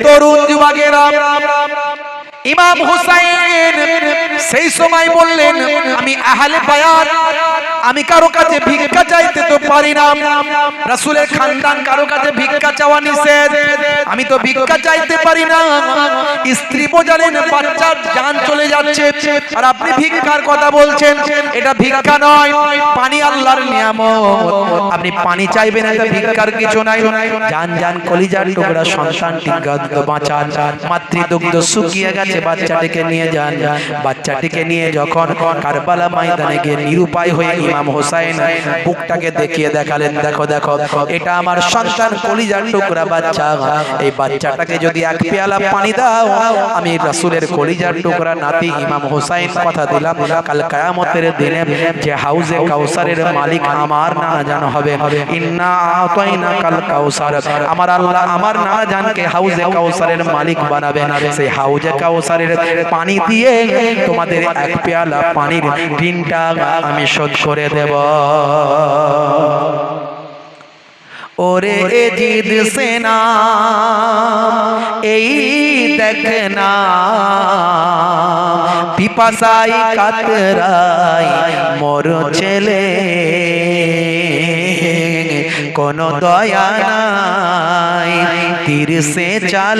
তরুণ যুবকেরা ইমাম হুসাইন সেই সময় বললেন, আমি আহলে বায়াত, আমি কারও কাছে ভিক্ষা চাইতে তো পারি না। রাসূলের খানদান কারও কাছে ভিক্ষা চাওয়া নিষেধ। আমি তো ভিক্ষা চাইতে পারি না। স্ত্রী বোঝালেন, বাচ্চার জান চলে যাচ্ছে। আর আপনি ভিক্ষার কথা বলছেন, এটা ভিক্ষা নয়, পানি আল্লাহর নিয়ামত। আপনি পানি চাইবেন, এটা ভিক্ষার কিছু নাই। জান জান কলিজার টুকরা সন্তানটি গাদ্য বাঁচান। মাতৃদুগ্ধ শুকিয়ে গেছে। বাচ্চাটিকে নিয়ে যান, বাচ্চাটিকে নিয়ে যখন কারবালা ময়দানে গিয়ে নিরুপায় হয়ে ইমাম হোসাইন বুকটাকে দেখিয়ে দেখালেন, দেখো দেখো, এটা আমার সন্তান, কলিজার টুকরা বাচ্চা। এই বাচ্চাটাকে যদি এক পেয়ালা পানি দাও, আমি রাসূলের কলিজার টুকরা নাতি ইমাম হোসাইন কথা দিলাম। কাল কিয়ামতের দিনে যে হাউজে কাউসারের মালিক আমার না জান হবে। ইন্না আতাইনা কাল কাউসার। আমার আল্লাহ আমার না জানকে হাউজে কাউসারের মালিক বানাবেন। সেই হাউজে কাউসারের পানি দিয়ে তোমাদের এক পেয়ালা পানির ঋণটা আমি শোধ করে দেব। ওরে জিদ সেনা, এই দেখনা পিপাসাই কাতরাই মোর ছেলে। কোন দয়া নাই, তীর সে চালাই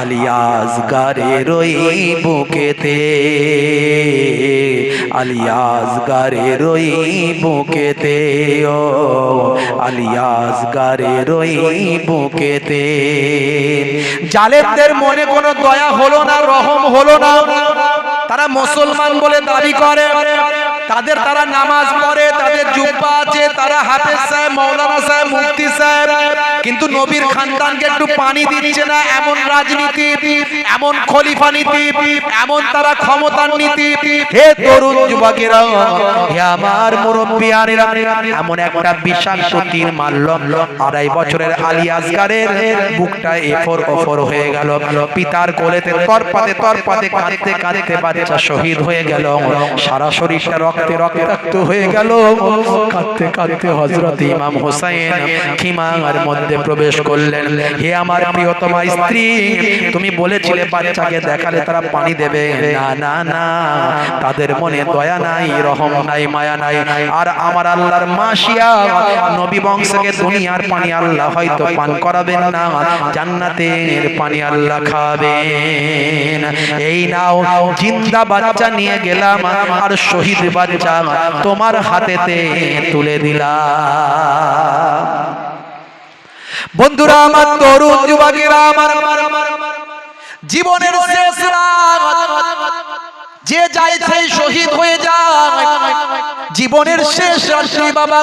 আলিয়াস গারে রই বুকেতে, আলিয়াস গারে রই বুকেতে, ও আলিয়াস গারে রই বুকেতে। জালেমদের মনে কোনো দয়া হলো না, রহম হলো না। তারা মুসলমান বলে দাবি করে। তাদের তারা নামাজ পড়ে তাদের জুব্বা আছে তারা হাফেজ সাহেব মৌলানা সাহেব মুফতি সাহেব কিন্তু নবীর খানদানকে একটু পানি দিচ্ছে না, এমন রাজনীতি, এমন খলিফা নীতি, এমন তারা ক্ষমতার নীতি। হে তরুণ যুবকেরা, হে আমার মুরব্বিয়ানেরা এমন একটা বিষাক্ত তীর মারল আড়াই বছরের আলী আসগারের বুকটা এফর ওফর হয়ে গেল। পিতার কোলেতে তরপাতে তরপাতে কাঁদতে কাঁদতে বাচ্চা শহীদ হয়ে গেল। সারা শরীরটা রক্তে রক্তাক্ত হয়ে গেল। কাঁদতে কাঁদতে হযরত ইমাম হোসেন খিমার মধ্যে প্রবেশ করলেন। হে আমার প্রিয়তমা স্ত্রী, তুমি বলেছিলে বাচ্চাকে দেখালে তারা পানি দেবে। না না না, তাদের মনে দয়া নাই, রহম নাই, মায়া নাই। আর আমার আল্লাহর মাসিয়া, নবী বংশকে দুনিয়ার পানি আল্লাহ হয়তো পান করাবেন না, জান্নাতের পানি আল্লাহ খাবেন। এই নাও, জিন্দা বাচ্চা নিয়ে গেলাম, আর শহীদ বাচ্চা তোমার হাতেতে তুলে দিলাম। বন্ধুরা আমার তরুণ যুবকেরা, আমার জীবনের শেষ রাত। যে যায় সেই শহীদ হয়ে যায়, জীবনের শেষ রাত্রি বাবা,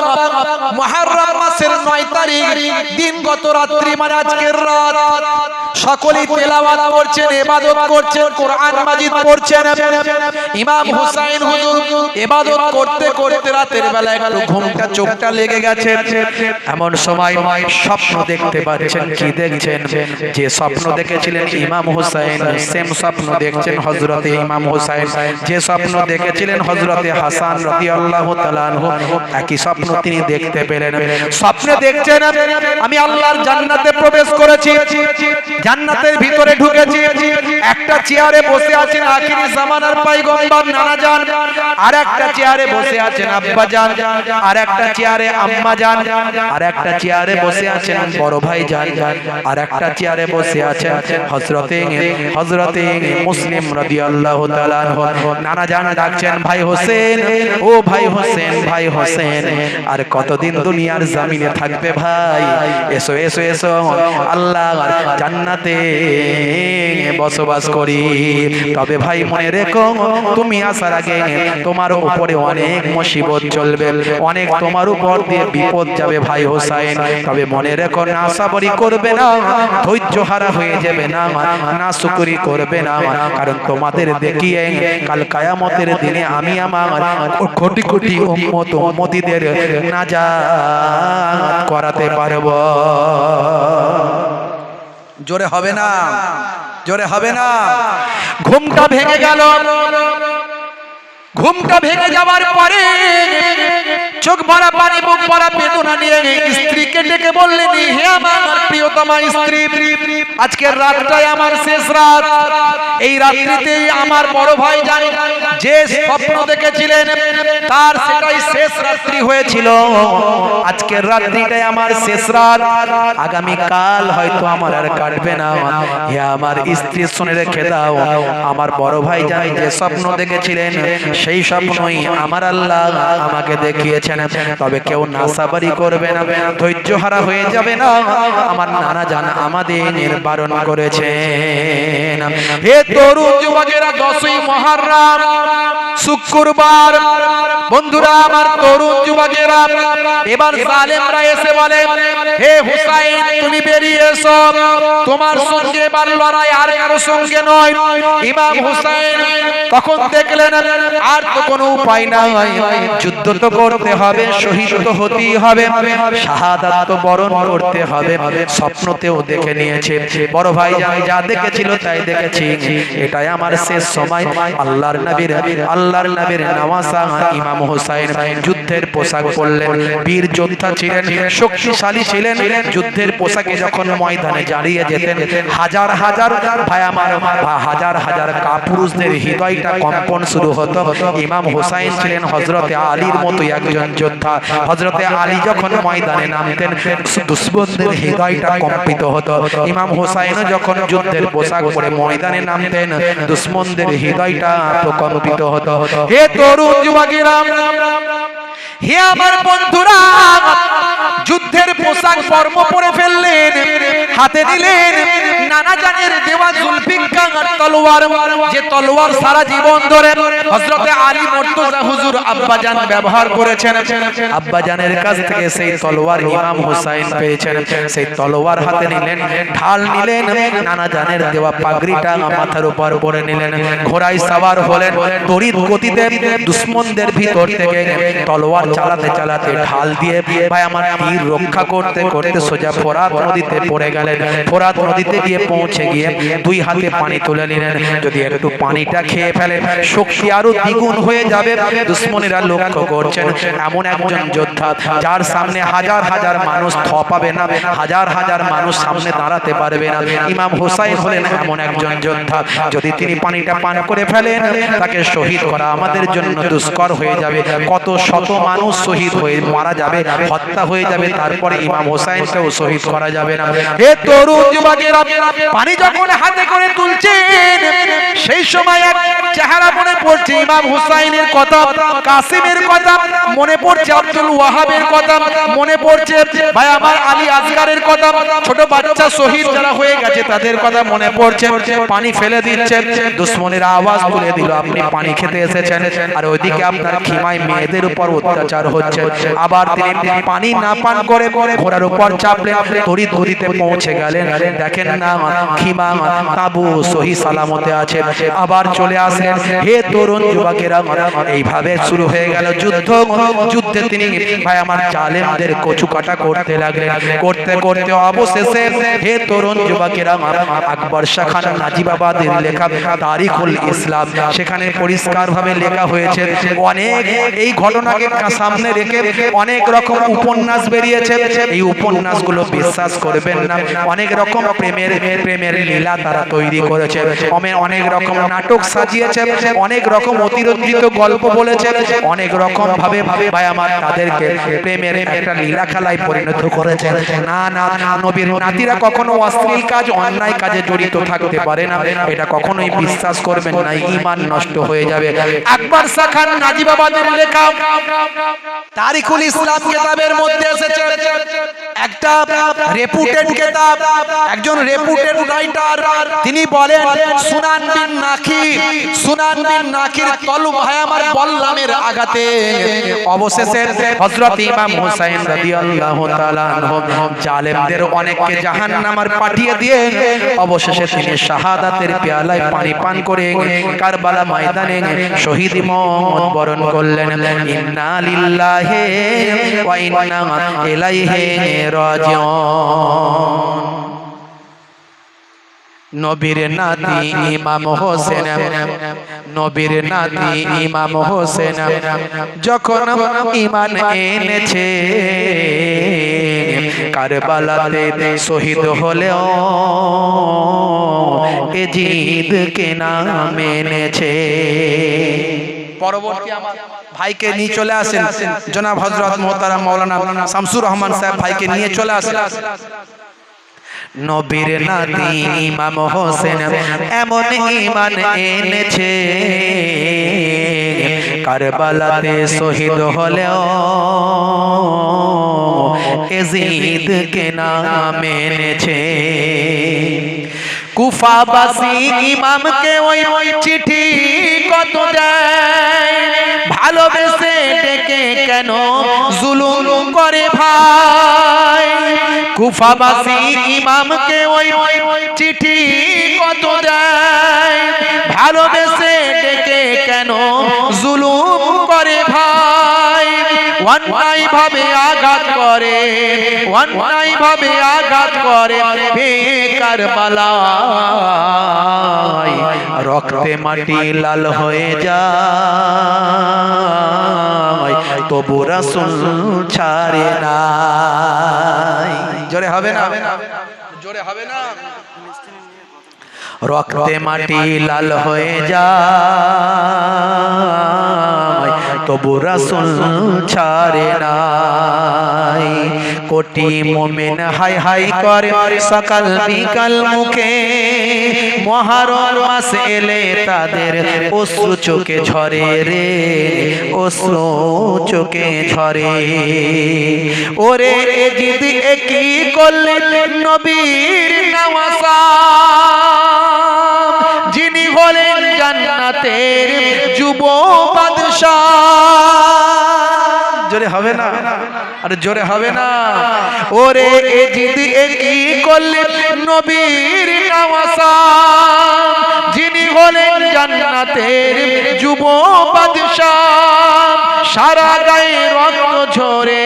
মহারাম মাসের নয় তারিখ দিন গত রাত্রি মানে আজকের রাত। সকলেই তেলাওয়াত করছেন ইবাদত করছেন কোরআন মাজিদ পড়ছেন। ইমাম হুসাইন হুজুর ইবাদত করতে করতে রাতের বেলা একটু ঘুমটা চোখটা লেগে গেছে। এমন সময় স্বপ্ন দেখতে পাচ্ছেন কি দেখছেন? যে স্বপ্ন দেখেছিলেন ইমাম হুসাইন সেম স্বপ্ন দেখছেন হযরতে ইমাম হুসাইন যে স্বপ্ন দেখেছিলেন হযরতে হাসান রাদিয়াল্লাহু তাআলা আনহু একই স্বপ্ন তিনি দেখতে পেলেন। স্বপ্নে দেখছেন আমি আল্লাহর জান্নাতে প্রবেশ করেছি। জান্নাতের ভিতরে ঢুকেছি। একটা চেয়ারে বসে আছেন আখিরি জামানার পয়গম্বর নানা জান। আর একটা চেয়ারে বসে আছেন আব্বা জান। আর একটা চেয়ারে আম্মা জান। আর একটা চেয়ারে বসে আছেন বড় ভাই জান। আর একটা চেয়ারে বসে আছেন হযরতে হযরতে মুসলিম রাদিয়াল্লাহু তাআলা নানা জান ডাকছেন, ভাই হোসেন, ও ভাই হোসেন ভাই হোসেন, আর কতদিন দুনিয়ার জমিনে থাকবে ভাই? এসো এসো এসো আল্লাহ জান্নাতে বসবাস করি। তবে ভাই, মনে রেখো, তুমি আসার আগে তোমার উপরে অনেক মুসিবত চলবে, অনেক তোমার উপর দিয়ে বিপদ যাবে ভাই হোসাইন। তবে মনে রেখো, না সাবরি করবে না, ধৈর্য হারা হয়ে যাবে না না শুকরি করবে না। কারণ তোমাদের দেখিয়ে কাল কায়ামতের দিনে আমি আমার কোটি কোটি উম্মত উম্মতিদের নাজাত করাতে পারব। জোরে হবে না। জোরে হবে না। ঘুমটা ভেঙে গেল। ঘুমটা ভেঙে যাওয়ার পরে চোখ ভরা পানি, বুক ভরা বেদনা নিয়ে স্ত্রীকে ডেকে বললেন, হে আমার প্রিয়তমা স্ত্রী আজকের রাতটাই আমার শেষ রাত। এই রাত্রিতে আমার বড় ভাই জানি, যে স্বপ্ন দেখেছিলেন, তার সেটাই শেষ রাত্রি হয়েছিল। আজকের রাত্রিটাই আমার শেষ রাত। আগামী কাল হয়তো আমার আর কাটবে না। হে আমার স্ত্রী শুনে রেখে দাও আমার বড় ভাই জানি, যে স্বপ্ন দেখেছিলেন সেই স্বপ্নই আমার আল্লাহ আমাকে দেখিয়েছেন। তবে কেউ নাসাবারি করবে না ধৈর্য হারা হয়ে যাবে না। আমার নানা জান আমাদের বারণ করেছে হে তরুণ যুবকেরা, দশই মহারাম, শুক্রবার। বন্ধুরা, আমার তরুণ যুবকেরা, এবার জালেমরা এসে বলে, হে হুসাইন, তুমি বেরিয়ে এসো। তোমার সঙ্গে এবার লড়াই আর কারও সঙ্গে নয়। ইমাম হুসাইন তখন দেখলেন, আর তো কোনো উপায় নাই। যুদ্ধ তো করতে হবে, শহীদ তো হতেই হবে। শাহাদাত তো বরণ করতে হবে। স্বপ্নতেও দেখে নিয়েছে। বড় ভাই আমি যা দেখেছিল তাই দেখেছি। এটাই আমার শেষ সময়। আল্লাহর নবীর আল্লাহর নবীর নামাজা ইমাম হোসাইন যুদ্ধের পোশাক পরলেন। বীর যোদ্ধা ছিলেন, শক্তিশালী ছিলেন। যুদ্ধের পোশাকে যখন ময়দানে দাঁড়িয়ে যেতেন, হাজার হাজার ভাই আমার হাজার হাজার কাপুরুষদের হৃদয়টা কম্পন শুরু হতো। ইমাম হোসাইন ছিলেন হজরতে আলীর মতো একজন যোদ্ধা। হজরতে আলী যখন ময়দানে নামতেন, দুশ্মনদের হৃদয়টা কম্পিত হতো। ইমাম হোসাইনও যখন যুদ্ধের পোশাক পরে ময়দানে নামতেন, দুশ্মনদের হৃদয়টা প্রকম্পিত হতো। হে তরুণ যুবকেরা, হে আমার বন্ধুরা, যুদ্ধের পোশাক কর্ম পরে ফেললেন, হাতে দিলেন নানা জানের দেওয়া জুলফিকার তলোয়ার মাথার উপর পরে নিলেন, ঘোড়ায় সাওয়ার হলেন, তড়িৎ গতিতে দুশ্মনদের ভিতর থেকে তলোয়ার চালাতে চালাতে ঢাল দিয়ে, ভাই, আমার তীর রক্ষা করতে করতে সোজা ফোরাত নদীতে পড়ে গেলেন। ফোরাত নদীতে গিয়ে পৌঁছে গিয়ে দুই হাতে পানি তুলে নিলেন। যদি একটু পানিটা খেয়ে ফেলে শক্তি আরও দ্বিগুণ হয়ে যাবে। দুশ্মনেরা লক্ষ্য করছেন, এমন একজন যোদ্ধা, যার সামনে হাজার হাজার মানুষ থপাবে না, হাজার হাজার মানুষ সামনে দাঁড়াতে পারবে না। ইমাম হুসাইন হলেন এমন একজন যোদ্ধা। যদি তিনি পানিটা পান করে ফেলেন, তাকে শহীদ করা আমাদের জন্য দুষ্কর হয়ে যাবে। কত শত মানুষ শহীদ হয়ে মারা যাবে, হত্যা হয়ে যাবে, তারপরে ইমাম হোসাইনকেও শহীদ করা যাবে না। হে তরুণ যুবকেরা, পানি যখন হাতে করে সেই সময় এক চেহারা মনে পড়ছে, ইমাম হুসাইনের কথা, কাসিমের কথা, মনে পড়ছে আব্দুল ওয়াহাবের কথা, মনে পড়ছে, ভাই, আমার আলী আসগারের কথা, ছোট বাচ্চা শহীদ যারা হয়ে গেছে তাদের কথা মনে পড়ছে, পানি ফেলে দিচ্ছেন দুশ্মনের আওয়াজ তুলে দিল, আপনি পানি খেতে এসেছেন, আর ওইদিকে আপনার খিমায় মেয়েদের উপর অত্যাচার হচ্ছে, আবার তিনি পানি না পান করে করে ঘোড়ার উপর চাপলেন, তড়িৎ গতিতে পৌঁছে গেলেন, দেখেন না, খিমা সহি সালামতে আছে। আবার চলে আসলেন। হে তরুণ যুবকেরা, এইভাবে শুরু হয়ে গেল যুদ্ধ। যুদ্ধে তিনি, ভাই, আমার জালেমদের কচু কাটা করতে লাগলেন। করতে করতে অবশেষে হে তরুণ যুবকেরা, আকবর শাহ খান নাজিবাবাদের লেখা তারিখুল ইসলাম। সেখানে পরিষ্কার ভাবে লেখা হয়েছে, অনেক এই ঘটনাকে সামনে রেখে অনেক রকম উপন্যাস বেরিয়েছে। এই উপন্যাসগুলো বিশ্বাস করবেন না। অনেক রকম প্রেমের প্রেমের লীলা তারা তৈরি করেছে অমে- অনেক রকম নাটক সাজিয়েছে অনেক রকম অতিরঞ্জিত গল্প বলেছে অনেক রকম ভাবে ভাই আমার তাদেরকে প্রেমের একটা লীলা খেলায় পরিণত করেছে না না নবীর নাতিরা কখনো অশ্লীল কাজ, অন্যায় কাজে জড়িত থাকতে পারে না। এটা কখনোই বিশ্বাস করবেন না ইমান নষ্ট হয়ে যাবে। আকবর শাহ খান নাজিবাবাদের লেখা, তারিখুল ইসলাম কিতাবের মধ্যে এসেছে, একটা রেপুটেড কিতাব, একজন রেপুটেড রাইটার তিনি বলেন সুনান বিন নাকি সুনান বিন নাকির তলু ভাই আমার বল্লামের আঘাতে। অবশেষে হযরত ইমাম হুসাইন রাদিয়াল্লাহু তাআলা জালেমদের অনেককে জাহান্নামার পাঠিয়ে দিয়ে অবশেষে তিনি শাহাদাতের পেয়ালায় পানি পান করে কারবালা ময়দানে শহীদ মত বরণ করলেন। ইন্না লিল্লাহি ওয়া ইন্না ইলাইহি রাজিউন। নবীর নাতি ইমাম হোসেন নবীর নাতি ইমাম হোসেন যখন ইমান এনেছে কারবালাতে শহীদ হলেও এজিদ কে নাম এনেছে। পরবর্তী আমার ভাইকে নিয়ে চলে আসেন। জনাব হজরত মোহতারাম মৌলানা শামসুর রহমান সাহেব ভাইকে নিয়ে চলে আসেন। নবীর নাতি ইমাম হোসেন এমন ইমান এনেছে। কারবালাতে শহীদ হলেও এজিদ কে নাম এনেছে। কুফাবাসী ইমামকে ওই ওই চিঠি কত দেয়? ভালোবেসে ডেকে কেন জুলুম করে ভাই? কুফাবাসী ইমামকে ওই চিঠি কত দেয়? ভালোবেসে ডেকে কেন জুলুম করে ভাই? অন্যায় ভাবে আঘাত করে অন্যায় ভাবে আঘাত করে বেকার বালাই রক্তে মাটি লাল হয়ে যায়, তবু রাসুল ছাড়ে না জোরে হবে না? জোরে হবে না? রক্তে মাটি লাল হয়ে যায় তবু রাসুল ছাড়ে নাই। কোটি মোমেন হাই হাই করে সকাল বিকাল মুখে। মহারম মাস এলে তাদের অশ্রু চোখে ঝরে রে, অশ্রু চোখে ঝরে। ওরে এ জিদি একই করলেন নবীর হলেন জান্নাতের যুব বাদশাহ। জোরে হবে না? আরে জোরে হবে না। ওরে এ জিদ একই করলেন নবীর নওয়াসা যিনি হলেন জান্নাতের যুব বাদশাহ। সারা গায়ে রক্ত ঝরে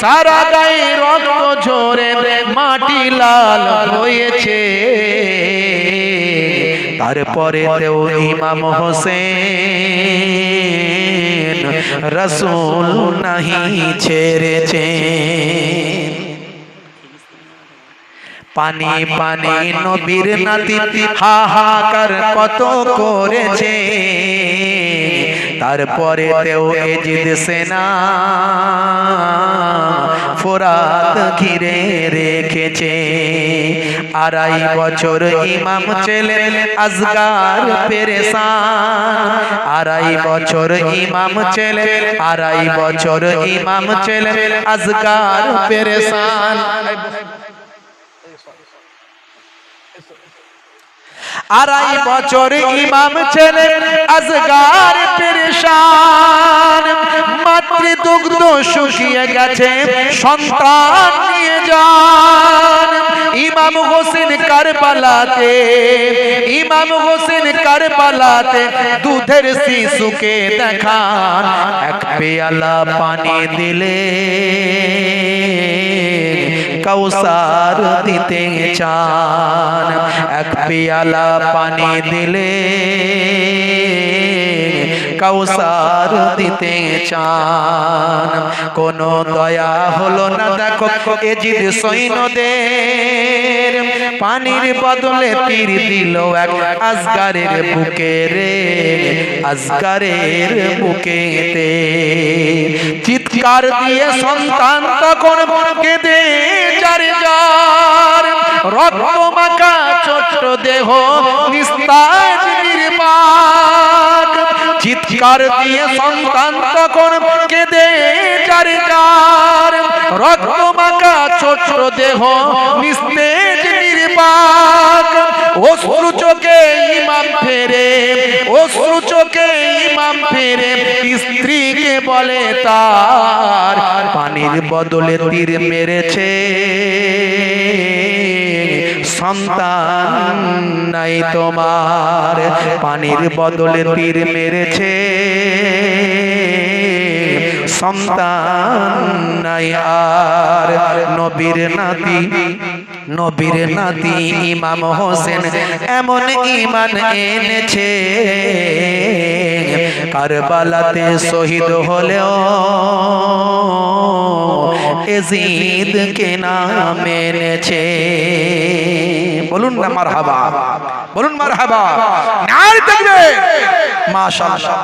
সারা গায়ে রক্ত ঝরে মাটি লাল হয়েছে। তারপরে তেও ইমাম হোসেন, রসুল নাহি ছেড়েছে পানি পানি নবীর নাতি হাহাকার কত করেছে। তারপরে তেও এজিদ সেনা ফোরাত ঘিরে রেখেছে। আড়াই বছর ইমাম ছেলেন আজগার পেরেসান আড়াই বছর ইমাম ছেলেন, আড়াই বছর ইমাম ছেলেন আজগার পেরেসান আড়াই বছর ইমাম ছিলেন আজগার পেরেশান। মাতৃ দুগ্ধ শুকিয়ে গেছে সন্তান নিয়ে যান। ইমাম হোসেন কারবালাতে ইমাম হোসেন কারবালাতে দুধের শিশুকে দেখান। এক পেয়ালা পানি দিলে। কৌসার দিতে চান। এক পেয়ালা পানি দিলে কৌসার দিতে চান। কোন দয়া হলো না, দেখো এজিদ সৈন্যদের পানির বদলে তীর দিল এক আজগারের বুকে রে, আজগারের বুকেতে। চিৎকার দিয়ে সন্তান তখন কেঁদে চারে যার রক্ত মাখা ছোট্ট দেহ নিস্তাজ নির্বাক। চিৎকার দিয়ে সন্তান তখন কেঁদে চারে যার রক্ত মাখা ছোট্ট দেহ নিস্তেজ নির্বাক। অশ্রু চোখে ইমাম ফেরে, অশ্রু চোখে ফেরে স্ত্রীকে বলে তার, পানির বদলে তীর মেরেছে। সন্তান নাই তোমার, পানির বদলে তীর মেরেছে। সন্তান নাই আর, নবীর নাতি নবীর নাতি ইমাম হোসেন এমন ইমান এনেছে। কারবালাতে শহীদ হলেও এজিদ কে নাম এনেছে। বলুন না মার হাবা বলুন মার হাবা মাশাআল্লাহ।